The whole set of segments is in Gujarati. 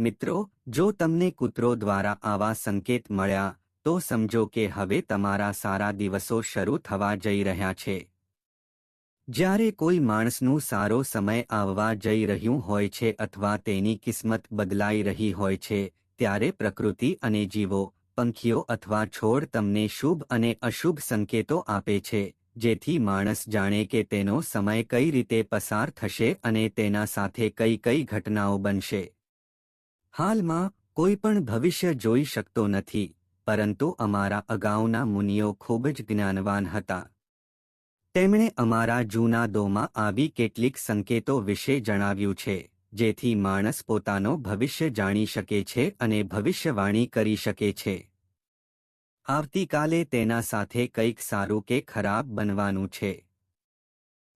મિત્રો, જો તમને કૂતરો દ્વારા આવા સંકેત મળ્યા, તો સમજો કે હવે તમારા સારા દિવસો શરૂ થવા જઈ રહ્યા છે. જ્યારે કોઈ માણસનું સારો સમય આવવા જઈ રહ્યું હોય છે અથવા તેની કિસ્મત બદલાઈ રહી હોય છે, ત્યારે પ્રકૃતિ અને જીવો, પંખીઓ અથવા છોડ તમને શુભ અને અશુભ સંકેતો આપે છે, જેથી માણસ જાણે કે તેનો સમય કઈ રીતે પસાર થશે અને તેના સાથે કઈ કઈ ઘટનાઓ બનશે. હાલમાં કોઈ પણ ભવિષ્ય જોઈ શકતો નથી, પરંતુ અમારા અગાઉના મુનિઓ ખૂબ જ જ્ઞાનવાન હતા. તેમણે અમારા જૂના દોમાં આવી કેટલીક સંકેતો વિશે જણાવ્યું છે, જેથી માણસ પોતાનો ભવિષ્ય જાણી શકે છે અને ભવિષ્યવાણી કરી શકે છે. આવતીકાલે તેના સાથે કંઈક સારું કે ખરાબ બનવાનું છે.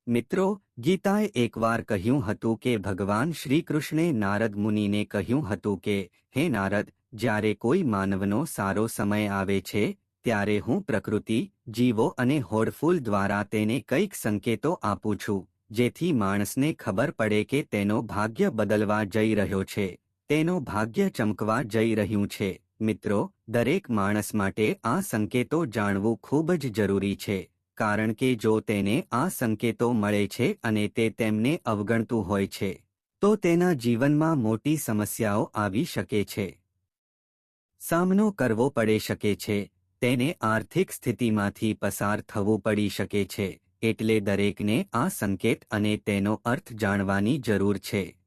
મિત્રો ગીતાએ એકવાર કહ્યું હતું કે, ભગવાન શ્રીકૃષ્ણે નારદ મુનિને કહ્યું હતું કે, હે નારદ, જ્યારે કોઈ માનવનો સારો સમય આવે છે, ત્યારે હું પ્રકૃતિ, જીવો અને હોડફૂલ દ્વારા તેને કંઈક સંકેતો આપું છું, જેથી માણસને ખબર પડે કે તેનો ભાગ્ય બદલવા જઈ રહ્યો છે, તેનો ભાગ્ય ચમકવા જઈ રહ્યું છે. મિત્રો, દરેક માણસ માટે આ સંકેતો જાણવું ખૂબ જ જરૂરી છે. કારણ કે જો તેને આ સંકેતો મળે છે અને તે તેમને અવગણતું હોય છે, તો તેના જીવનમાં મોટી સમસ્યાઓ આવી શકે છે. સામનો કરવો પડે શકે છે, તેને આર્થિક સ્થિતિમાંથી પસાર થવું પડી શકે છે, એટલે દરેકને આ સંકેત અને તેનો અર્થ જાણવાની જરૂર છે.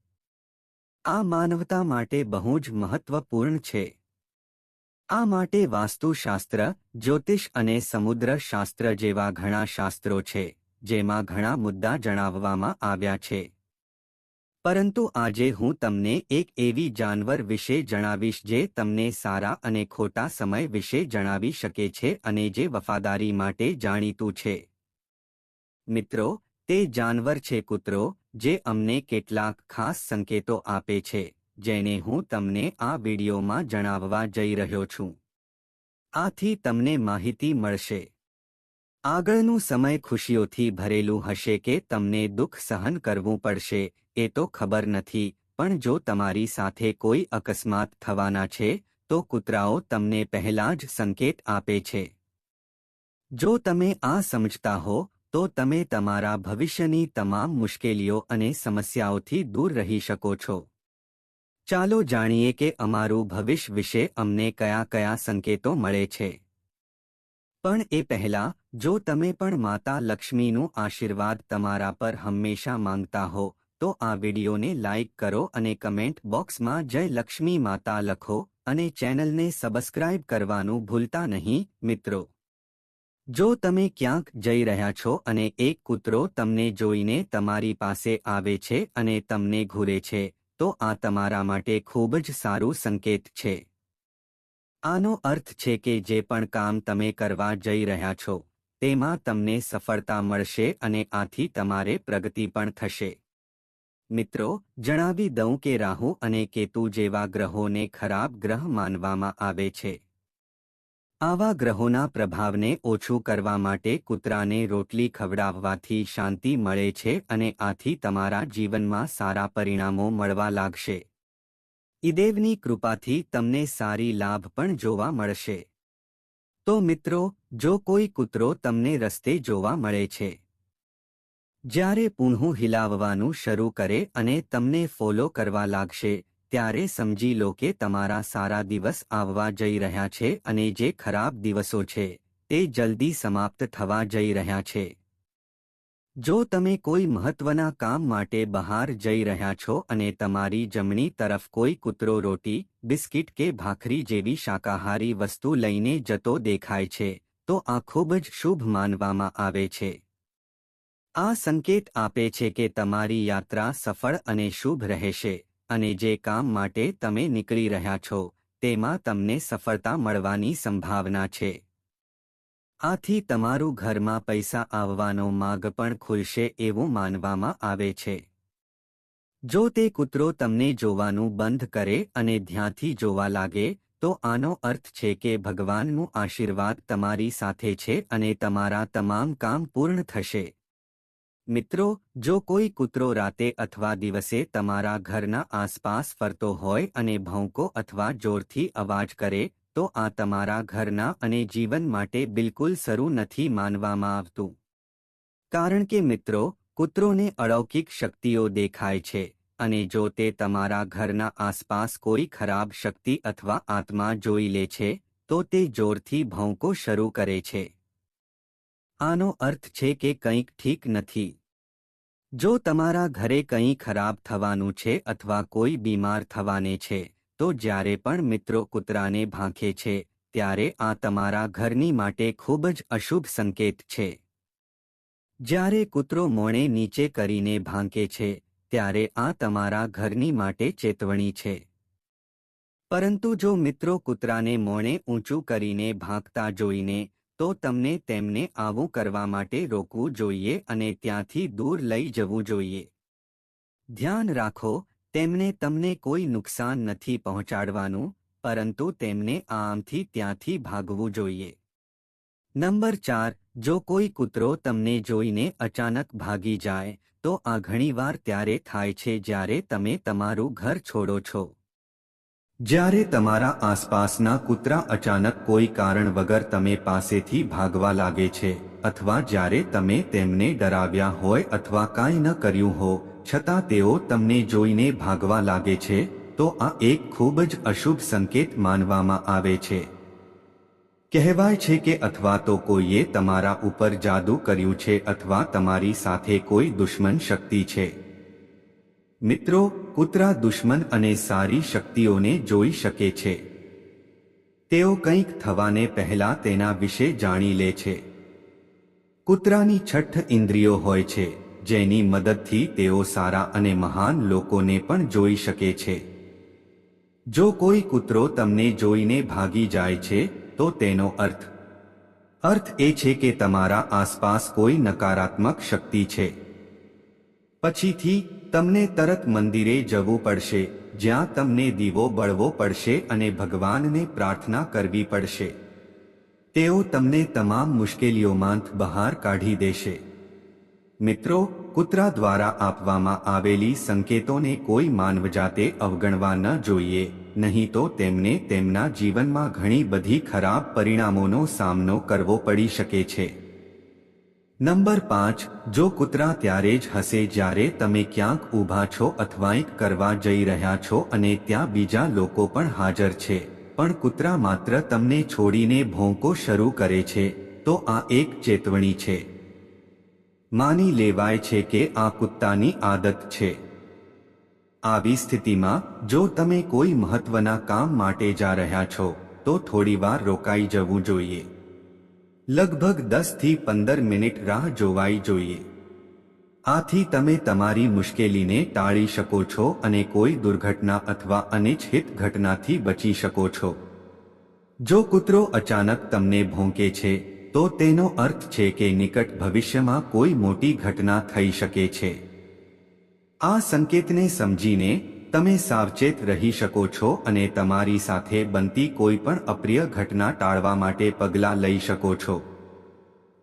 આ માનવતા માટે બહુ જ મહત્વપૂર્ણ છે. આ માટે વાસ્તુશાસ્ત્ર, જ્યોતિષ અને સમુદ્રશાસ્ત્ર જેવા ઘણા શાસ્ત્રો છે, જેમાં ઘણા મુદ્દા જણાવવામાં આવ્યા છે. પરંતુ આજે હું તમને એક એવી જાનવર વિશે જણાવીશ જે તમને સારા અને ખોટા સમય વિશે જણાવી શકે છે અને જે વફાદારી માટે જાણીતું છે. મિત્રો, તે જાનવર છે કૂતરો, જે અમને કેટલાક ખાસ સંકેતો આપે છે. જેને હું તમને આ વિડીયોમાં જણાવવા જઈ રહ્યો છું. આથી તમને માહિતી મળશે. આગળનું સમય ખુશીઓથી ભરેલું હશે કે તમને દુઃખ સહન કરવું પડશે, એ તો ખબર નથી, પણ જો તમારી સાથે કોઈ અકસ્માત થવાના છે, તો કૂતરાઓ તમને પહેલા જ સંકેત આપે છે. જો તમે આ સમજતા હો, તો તમે તમારા ભવિષ્યની તમામ મુશ્કેલીઓ અને સમસ્યાઓથી દૂર રહી શકો છો. ચાલો જાણીએ કે અમારું ભવિષ્ય વિશે અમને કયા કયા સંકેતો મળે છે. પણ એ પહેલા, જો તમે પણ માતા લક્ષ્મીનું આશીર્વાદ તમારા પર હંમેશા માંગતા હો, તો આ વિડીયોને લાઇક કરો અને કમેન્ટ બોક્સમાં જય લક્ષ્મી માતા લખો અને ચેનલને સબસ્ક્રાઇબ કરવાનું ભૂલતા નહીં, મિત્રો. જો તમે ક્યાંક જઈ રહ્યા છો અને એક કૂતરો તમને જોઈને તમારી પાસે આવે છે અને તમને ઘૂરે છે તો આ તમારા માટે ખૂબ જ સારું સંકેત છે. આનો અર્થ છે કે જે પણ કામ તમે કરવા જઈ રહ્યા છો, તેમાં તમને સફળતા મળશે અને આથી તમારે પ્રગતિ પણ થશે. મિત્રો, જણાવી દઉં કે રાહુ અને કેતુ જેવા ગ્રહોને ખરાબ ગ્રહ માનવામાં આવે છે. આવા ગ્રહોના પ્રભાવને ઓછું કરવા માટે કૂતરાને રોટલી ખવડાવવાથી શાંતિ મળે છે અને આથી તમારા જીવનમાં સારા પરિણામો મળવા લાગશે. ઈદેવની કૃપાથી તમને સારી લાભ પણ જોવા મળશે. તો મિત્રો, જો કોઈ કૂતરો તમને રસ્તે જોવા મળે છે, જ્યારે પૂંહું હિલાવવાનું શરૂ કરે અને તમને ફોલો કરવા લાગશે ત્યારે સમજી લો કે તમારા સારા દિવસ આવવા જઈ રહ્યા છે અને જે ખરાબ દિવસો છે, તે જલ્દી સમાપ્ત થવા જઈ રહ્યા છે. જો તમે કોઈ મહત્વના કામ માટે બહાર જઈ રહ્યા છો અને તમારી જમણી તરફ કોઈ કૂતરો રોટી, બિસ્કિટ કે ભાખરી જેવી શાકાહારી વસ્તુ લઈને જતો દેખાય છે, તો આ ખૂબ જ શુભ માનવામાં આવે છે. આ સંકેત આપે છે કે તમારી યાત્રા સફળ અને શુભ રહેશે. અને જે કામ માટે તમે નીકળી રહ્યા છો, તેમાં તમને સફળતા મળવાની સંભાવના છે. આથી તમારું ઘરમાં પૈસા આવવાનો માર્ગ પણ ખુલશે એવું માનવામાં આવે છે. જો તે કૂતરો તમને જોવાનું બંધ કરે અને ધ્યાનથી જોવા લાગે, તો આનો અર્થ છે કે ભગવાનનું આશીર્વાદ તમારી સાથે છે અને તમારા તમામ કામ પૂર્ણ થશે. મિત્રો, જો કોઈ કૂતરો રાતે અથવા દિવસે તમારા ઘરના આસપાસ ફરતો હોય અને ભૌંકો અથવા જોરથી અવાજ કરે, તો આ તમારા ઘરના અને જીવન માટે બિલકુલ શરૂ નથી માનવામાં આવતું. કારણ કે મિત્રો, કૂતરોને અળૌકિક શક્તિઓ દેખાય છે, અને જો તે તમારા ઘરના આસપાસ કોઈ ખરાબ શક્તિ અથવા આત્મા જોઈ લે છે, તો તે જોરથી ભૌંકો શરૂ કરે છે. આનો અર્થ છે કે કંઈક ઠીક નથી. જો તમારા ઘરે કંઈ ખરાબ થવાનું છે અથવા કોઈ બીમાર થવાને છે, તો જ્યારે પણ મિત્રો કૂતરાને ભાંખે છે, ત્યારે આ તમારા ઘરની માટે ખૂબ જ અશુભ સંકેત છે. જ્યારે કૂતરો મોણે નીચે કરીને ભાંકે છે, ત્યારે આ તમારા ઘરની માટે ચેતવણી છે. પરંતુ જો મિત્રો કૂતરાને મોણે ઊંચું કરીને ભાંકતા જોઈને તો તમને તેમને આવું કરવા માટે રોકવું જોઈએ અને ત્યાંથી દૂર લઈ જવું જોઈએ. ધ્યાન રાખો, તેમને તમને કોઈ નુકસાન નથી પહોંચાડવાનું, પરંતુ તેમને આમથી ત્યાંથી ભાગવું જોઈએ. નંબર ચાર, જો કોઈ કૂતરો તમને જોઈને અચાનક ભાગી જાય, તો આ ઘણીવાર ત્યારે થાય છે જ્યારે તમે તમારું ઘર છોડો છો. જ્યારે તમારા આસપાસના કૂતરા અચાનક કોઈ કારણ વગર તમે પાસેથી ભાગવા લાગે છે, અથવા જ્યારે તમે તેમને ડરાવ્યા હોય અથવા કાંઈ ન કર્યું હો, છતાં તેઓ તમને જોઈને ભાગવા લાગે છે, તો આ એક ખૂબ જ અશુભ સંકેત માનવામાં આવે છે. કહેવાય છે કે અથવા તો કોઈએ તમારા ઉપર જાદુ કર્યું છે અથવા તમારી સાથે કોઈ દુશ્મન શક્તિ છે. મિત્રો કૂતરા દુશ્મન અને સારી શક્તિઓને જોઈ શકે છે. તેઓ કંઈક થવાને પહેલા તેના વિશે જાણી લે છે. કૂતરાની છઠ્ઠ ઇન્દ્રિયો હોય છે, જેની મદદથી તેઓ સારા અને મહાન લોકોને પણ જોઈ શકે છે. જો કોઈ કૂતરો તમને જોઈને ભાગી જાય છે, તો તેનો અર્થ. અર્થ એ છે કે તમારા આસપાસ કોઈ નકારાત્મક શક્તિ છે. પછીથી તમને તરત મંદિરે જવું પડશે, જ્યાં તમને દીવો બળવો પડશે અને ભગવાનને પ્રાર્થના કરવી પડશે. તેઓ તમને તમામ મુશ્કેલીઓમાં બહાર કાઢી દેશે. મિત્રો, કૂતરા દ્વારા આપવામાં આવેલી સંકેતોને કોઈ માનવજાતે અવગણવા ન જોઈએ, નહીં તો તેમને તેમના જીવનમાં ઘણી બધી ખરાબ પરિણામોનો સામનો કરવો પડી શકે છે. નંબર પાંચ, જો કૂતરા ત્યારે જ હશે જ્યારે તમે ક્યાંક ઊભા છો અથવા એક કરવા જઈ રહ્યા છો અને ત્યાં બીજા લોકો પણ હાજર છે, પણ કૂતરા માત્ર તમને છોડીને ભોંકો શરૂ કરે છે, તો આ એક ચેતવણી છે. માની લેવાય છે કે આ કુત્તાની આદત છે. આવી સ્થિતિમાં, જો તમે કોઈ મહત્વના કામ માટે જા રહ્યા છો, તો થોડીવાર રોકાઈ જવું જોઈએ. લગભગ દસથી પંદર મિનિટ રાહ જોવાઈ જોઈએ. આથી તમે તમારી મુશ્કેલીને ટાળી શકો છો અને કોઈ દુર્ઘટના અથવા અનિચ્છિત ઘટનાથી બચી શકો છો. જો કૂતરો અચાનક તમને ભોંકે છે, તો તેનો અર્થ છે કે નિકટ ભવિષ્યમાં કોઈ મોટી ઘટના થઈ શકે છે. આ સંકેતને સમજીને તમે સાવચેત રહી શકો છો અને તમારી સાથે બનતી કોઈ પણ અપ્રિય ઘટના ટાળવા માટે પગલાં લઈ શકો છો.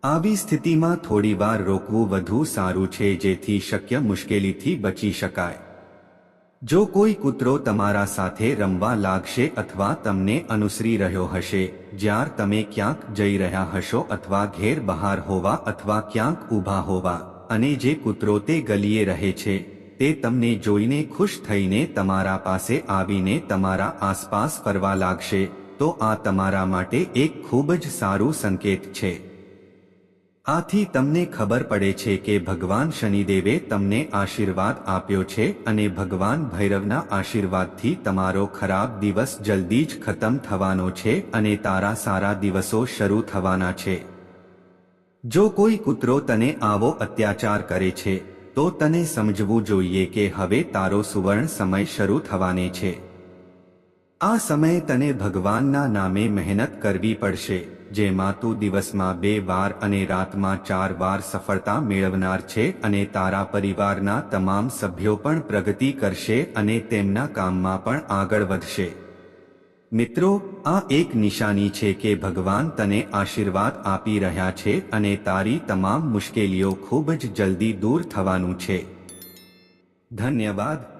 આવી સ્થિતિમાં થોડીવાર રોકવું વધુ સારું છે જેથી શક્ય મુશ્કેલીથી બચી શકાય. જો કોઈ કૂતરો તમારા સાથે રમવા લાગશે અથવા તમને અનુસરી રહ્યો હશે, જ્યાર તમે ક્યાંક જઈ રહ્યા હશો અથવા ઘેર બહાર હોવા અથવા ક્યાંક ઊભા હોવા, અને જે કૂતરો તે ગલીએ રહે છે તે તમને જોઈને ખુશ થઈને તમારા પાસે આવીને તમારા આસપાસ ફરવા લાગશે, તો આ તમારા માટે એક ખૂબ જ સારું સંકેત છે. આથી તમને ખબર પડે છે કે ભગવાન શનિદેવે તમને આશીર્વાદ આપ્યો છે અને ભગવાન ભૈરવના આશીર્વાદથી તમારો ખરાબ દિવસ જલ્દી જ ખતમ થવાનો છે અને તારા સારા દિવસો શરૂ થવાના છે. જો કોઈ કૂતરો તને આવો અત્યાચાર કરે છે તો તને સમજવું જોઈએ કે હવે તારો સુવર્ણ સમય શરૂ થવાને છે. આ સમયે તને ભગવાનના નામે મહેનત કરવી પડશે, જેમાં તું દિવસમાં બે વાર અને રાતમાં ચાર વાર સફળતા મેળવનાર છે અને તારા પરિવારના તમામ સભ્યો પણ પ્રગતિ કરશે અને તેમના કામમાં પણ આગળ વધશે. મિત્રો, આ એક નિશાની છે કે ભગવાન તને આશીર્વાદ આપી રહ્યા છે અને તારી તમામ મુશ્કેલીઓ ખૂબ જ જલ્દી દૂર થવાનું છે. ધન્યવાદ.